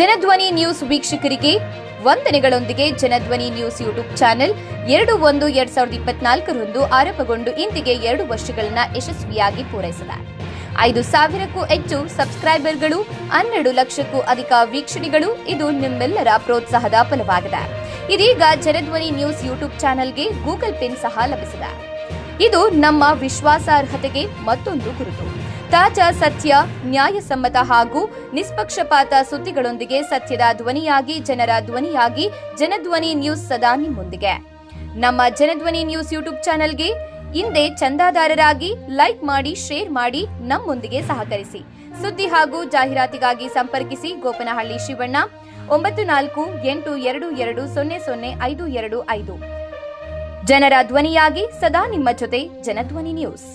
Janadhwani news ವೀಕ್ಷಕರಿಗೆ ವಂದನೆಗಳೊಂದಿಗೆ Janadhwani news YouTube channel ಎರಡು ಒಂದು ಎರಡ್ ಸಾವಿರದ ಇಪ್ಪತ್ನಾಲ್ಕರಂದು ಆರಂಭಗೊಂಡು ಇಂದಿಗೆ ಎರಡು ವರ್ಷಗಳನ್ನ ಯಶಸ್ವಿಯಾಗಿ ಪೂರೈಸಿದೆ. ಐದು ಸಾವಿರಕ್ಕೂ ಹೆಚ್ಚು ಸಬ್ಸ್ಕ್ರೈಬರ್ಗಳು, ಹನ್ನೆರಡು ಲಕ್ಷಕ್ಕೂ ಅಧಿಕ ವೀಕ್ಷಣೆಗಳು ಇದು ನಿಮ್ಮೆಲ್ಲರ ಪ್ರೋತ್ಸಾಹದ ಫಲವಾಗಿದೆ. ಇದೀಗ ಜನಧ್ವನಿ ನ್ಯೂಸ್ ಯೂಟ್ಯೂಬ್ ಚಾನೆಲ್ಗೆ ಗೂಗಲ್ ಪಿನ್ ಸಹ ಲಭಿಸಿದೆ. ಇದು ನಮ್ಮ ವಿಶ್ವಾಸಾರ್ಹತೆಗೆ ಮತ್ತೊಂದು ಗುರುತು. ತಾಜಾ ಸತ್ಯ, ನ್ಯಾಯಸಮ್ಮತ ಹಾಗೂ ನಿಷ್ಪಕ್ಷಪಾತ ಸುದ್ದಿಗಳೊಂದಿಗೆ ಸತ್ಯದ ಧ್ವನಿಯಾಗಿ, ಜನರ ಧ್ವನಿಯಾಗಿ ಜನಧ್ವನಿ ನ್ಯೂಸ್ ಸದಾ ನಿಮ್ಮೊಂದಿಗೆ. ನಮ್ಮ ಜನಧ್ವನಿ ನ್ಯೂಸ್ ಯೂಟ್ಯೂಬ್ ಚಾನೆಲ್ಗೆ ಹಿಂದೆ ಚಂದಾದಾರರಾಗಿ ಲೈಕ್ ಮಾಡಿ, ಶೇರ್ ಮಾಡಿ, ನಮ್ಮೊಂದಿಗೆ ಸಹಕರಿಸಿ. ಸುದ್ದಿ ಹಾಗೂ ಜಾಹೀರಾತಿಗಾಗಿ ಸಂಪರ್ಕಿಸಿ ಗೋಪನಹಳ್ಳಿ ಶಿವಣ್ಣ, ಒಂಬತ್ತು ನಾಲ್ಕು ಎಂಟು ಎರಡು ಎರಡು ಸೊನ್ನೆ ಸೊನ್ನೆ ಐದು ಎರಡು ಐದು. ಜನರ ಧ್ವನಿಯಾಗಿ ಸದಾ ನಿಮ್ಮ ಜೊತೆ ಜನಧ್ವನಿ ನ್ಯೂಸ್.